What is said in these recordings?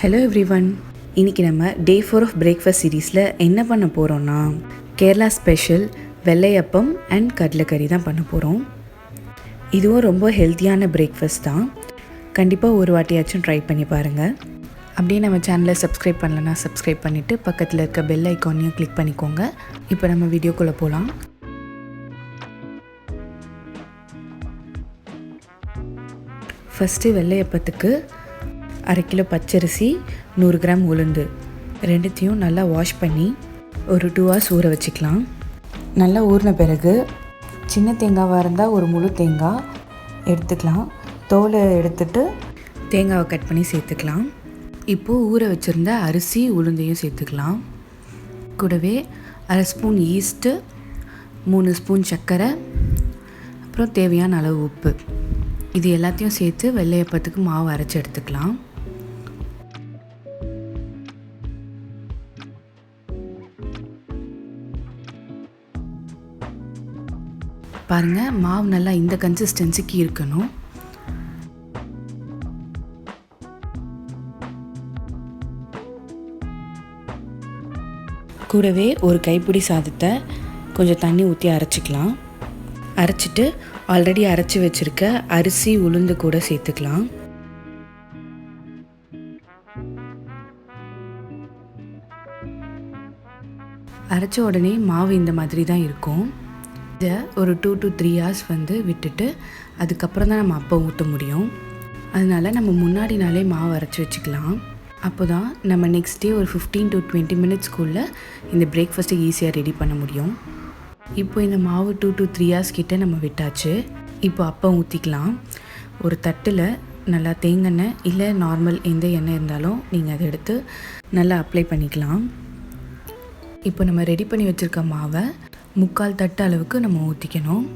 Hello every one இன்றைக்கி நம்ம day four of breakfast சீரீஸில் என்ன பண்ண போகிறோன்னா கேரளா ஸ்பெஷல் வெள்ளையப்பம் அண்ட் கடலைக்கறி தான் பண்ண போகிறோம் இதுவும் ரொம்ப ஹெல்த்தியான பிரேக்ஃபாஸ்ட் தான். கண்டிப்பாக ஒரு வாட்டியாச்சும் ட்ரை பண்ணி பாருங்கள் அப்படியே நம்ம சேனலை சப்ஸ்கிரைப் பண்ணலன்னா சப்ஸ்கிரைப் பண்ணிவிட்டு பக்கத்தில் இருக்க பெல் ஐக்கானையும் கிளிக் பண்ணிக்கோங்க. இப்போ நம்ம வீடியோக்குள்ளே போகலாம் ஃபஸ்ட்டு வெள்ளையப்பத்துக்கு அரை கிலோ பச்சரிசி நூறு கிராம் உளுந்து. ரெண்டுத்தையும் நல்லா வாஷ் பண்ணி ஒரு டூ ஹவர்ஸ் ஊற வச்சுக்கலாம். நல்லா ஊறின பிறகு சின்ன தேங்காவாக இருந்தால் ஒரு முழு தேங்காய் எடுத்துக்கலாம். தோலை எடுத்துட்டு தேங்காவை கட் பண்ணி சேர்த்துக்கலாம். இப்போது ஊற வச்சுருந்த அரிசி உளுந்தையும் சேர்த்துக்கலாம். கூடவே அரை ஸ்பூன் ஈஸ்ட்டு மூணு ஸ்பூன் சர்க்கரை அப்புறம் தேவையான அளவு உப்பு. இது எல்லாத்தையும் சேர்த்து வெள்ளையப்பத்துக்கு மாவு அரைச்சி எடுத்துக்கலாம். பாருங்கள் மாவு நல்லா இந்த கன்சிஸ்டன்சிக்கு இருக்கணும். கூடவே ஒரு கைப்பிடி சாதத்தை கொஞ்சம் தண்ணி ஊற்றி அரைச்சிக்கலாம். அரைச்சிட்டு ஆல்ரெடி அரைச்சி வச்சுருக்க அரிசி உளுந்து கூட சேர்த்துக்கலாம். அரைச்ச உடனே மாவு இந்த மாதிரி தான் இருக்கும். இதை ஒரு டூ டு த்ரீ ஹவர்ஸ் வந்து விட்டுட்டு அதுக்கப்புறம் தான் நம்ம அப்போ ஊற்ற முடியும். அதனால நம்ம முன்னாடி நாளே மாவு அரைச்சி வச்சுக்கலாம். அப்போ தான் நம்ம நெக்ஸ்ட் டே ஒரு ஃபிஃப்டீன் டு டுவெண்ட்டி மினிட்ஸ்க்குள்ளே இந்த பிரேக்ஃபாஸ்ட்டை ஈஸியாக ரெடி பண்ண முடியும். இப்போ இந்த மாவு டூ டு த்ரீ ஹவர்ஸ் கிட்ட நம்ம விட்டாச்சு. இப்போ அப்போ ஊற்றிக்கலாம் ஒரு தட்டில் நல்லா தேங்கெண்ணெய் இல்லை நார்மல் எந்த எண்ணெய் இருந்தாலும் நீங்கள் அதை எடுத்து நல்லா அப்ளை பண்ணிக்கலாம். இப்போ நம்ம ரெடி பண்ணி வச்சுருக்க மாவை முக்கால் தட்டு அளவுக்கு நம்ம ஊற்றிக்கணும்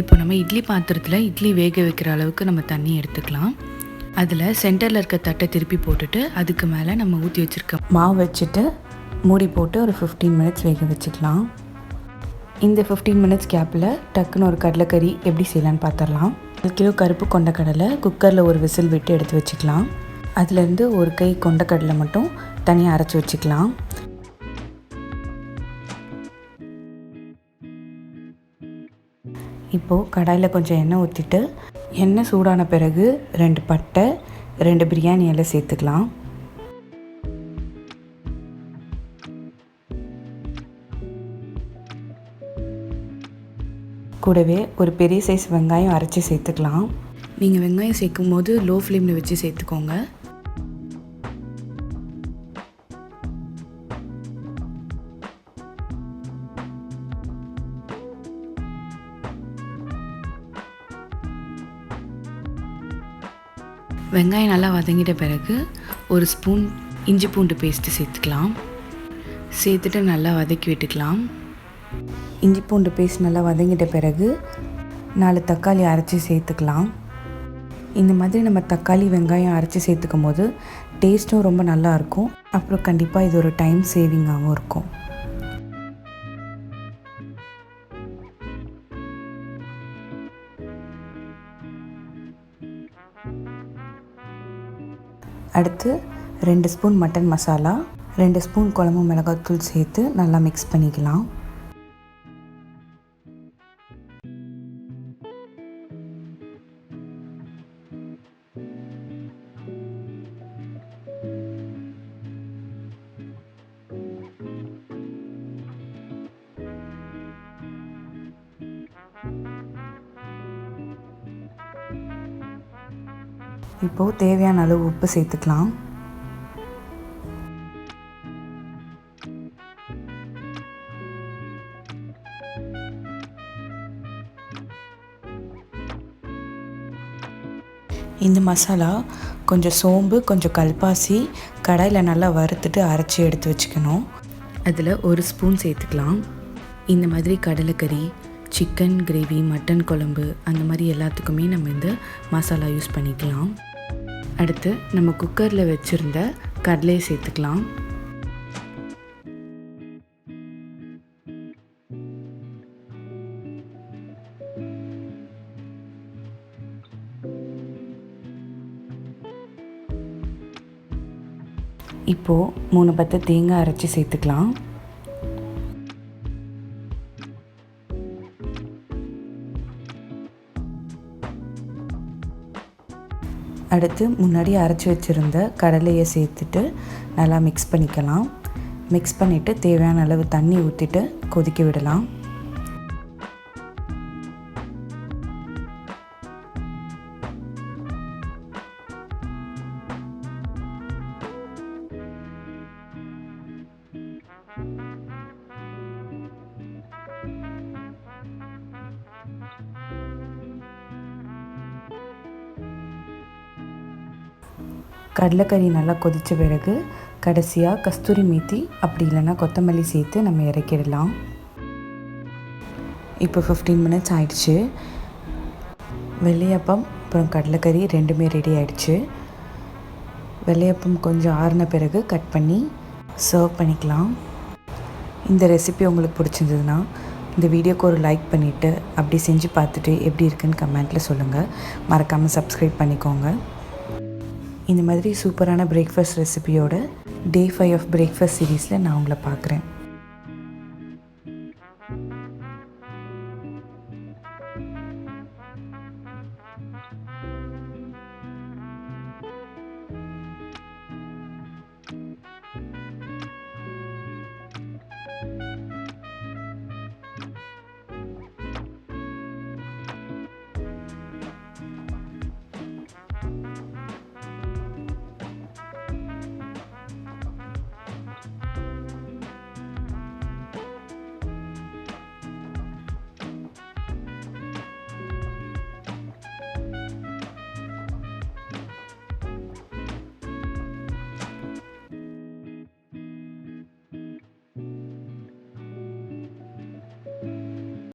இப்போ நம்ம இட்லி பாத்திரத்தில் இட்லி வேக வைக்கிற அளவுக்கு நம்ம தண்ணி எடுத்துக்கலாம். அதில் சென்டரில் இருக்க தட்டை திருப்பி போட்டுட்டு அதுக்கு மேலே நம்ம ஊற்றி வச்சுருக்க மாவு வச்சுட்டு மூடி போட்டு ஒரு ஃபிஃப்டீன் மினிட்ஸ் வேக வச்சுக்கலாம். இந்த ஃபிஃப்டீன் மினிட்ஸ் கேப்பில் டக்குன்னு ஒரு கடலைக்கறி எப்படி செய்யலான்னு பார்த்துடலாம் ஒரு கிலோ கருப்பு கொண்டக்கடலை குக்கரில் ஒரு விசில் விட்டு எடுத்து வச்சுக்கலாம். அதுலேருந்து ஒரு கை கொண்டக்கடலை மட்டும் தனியாக அரைச்சி வச்சுக்கலாம். இப்போது கடாயில் கொஞ்சம் எண்ணெய் ஊற்றிட்டு எண்ணெய் சூடான பிறகு ரெண்டு பட்டை ரெண்டு பிரியாணி இலை சேர்த்துக்கலாம். கூடவே ஒரு பெரிய சைஸ் வெங்காயம் அரைச்சி சேர்த்துக்கலாம். நீங்கள் வெங்காயம் சேர்க்கும் போது லோ ஃப்ளேமில் வச்சு சேர்த்துக்கோங்க. வெங்காயம் நல்லா வதங்கிட்ட பிறகு ஒரு ஸ்பூன் இஞ்சி பூண்டு பேஸ்ட்டு சேர்த்துக்கலாம். சேர்த்துட்டு நல்லா வதக்கி விட்டுக்கலாம். இஞ்சி பூண்டு பேஸ்ட் நல்லா வதங்கிட்ட பிறகு நாலு தக்காளி அரைச்சி சேர்த்துக்கலாம். இந்த மாதிரி நம்ம தக்காளி வெங்காயம் அரைச்சி சேர்த்துக்கும் போது டேஸ்ட்டும் ரொம்ப நல்லாயிருக்கும் அப்புறம் கண்டிப்பாக இது ஒரு டைம் சேவிங்காகவும் இருக்கும். அடுத்து ரெண்டு ஸ்பூன் மட்டன் மசாலா ரெண்டு ஸ்பூன் குழம்பு மிளகாத்தூள் சேர்த்து நல்லா மிக்ஸ் பண்ணிக்கலாம். இப்போது தேவையான அளவு உப்பு சேர்த்துக்கலாம். இந்த மசாலா கொஞ்சம் சோம்பு கொஞ்சம் கல்பாசி கடாயில் நல்லா வறுத்துட்டு அரைச்சி எடுத்து வச்சுக்கணும். அதில் ஒரு ஸ்பூன் சேர்த்துக்கலாம். இந்த மாதிரி கடலைக்கறி சிக்கன் கிரேவி மட்டன் குழம்பு அந்த மாதிரி எல்லாத்துக்குமே நம்ம இந்த மசாலா யூஸ் பண்ணிக்கலாம். அடுத்து நம்ம குக்கரில் வச்சுருந்த கடலையை சேர்த்துக்கலாம். இப்போது மூணு பத்து தேங்காய் அரைச்சி சேர்த்துக்கலாம். அடுத்து முன்னாடி அரைச்சி வச்சுருந்த கடலையை சேர்த்துட்டு நல்லா மிக்ஸ் பண்ணிக்கலாம். மிக்ஸ் பண்ணிவிட்டு தேவையான அளவு தண்ணி ஊற்றிட்டு கொதிக்க விடலாம். கடலைக்கறி நல்லா கொதித்த பிறகு கடைசியாக கஸ்தூரி மீத்தி அப்படி இல்லைன்னா கொத்தமல்லி சேர்த்து நம்ம இறக்கிடலாம். இப்போ ஃபிஃப்டீன் மினிட்ஸ் ஆயிடுச்சு. வெள்ளையப்பம் அப்புறம் கடலைக்கறி ரெண்டுமே ரெடி ஆயிடுச்சு. வெள்ளையப்பம் கொஞ்சம் ஆறின பிறகு கட் பண்ணி சர்வ் பண்ணிக்கலாம். இந்த ரெசிபி உங்களுக்கு பிடிச்சிருந்ததுன்னா இந்த வீடியோக்கு ஒரு லைக் பண்ணிவிட்டு அப்படி செஞ்சு பார்த்துட்டு எப்படி இருக்குன்னு கமெண்ட்டில் சொல்லுங்கள் மறக்காமல் சப்ஸ்கிரைப் பண்ணிக்கோங்க. இந்த மாதிரி சூப்பரான பிரேக்ஃபாஸ்ட் ரெசிபியோட டே ஃபைவ் ஆஃப் பிரேக்ஃபாஸ்ட் சீரீஸில் நான் உங்களை பார்க்குறேன்.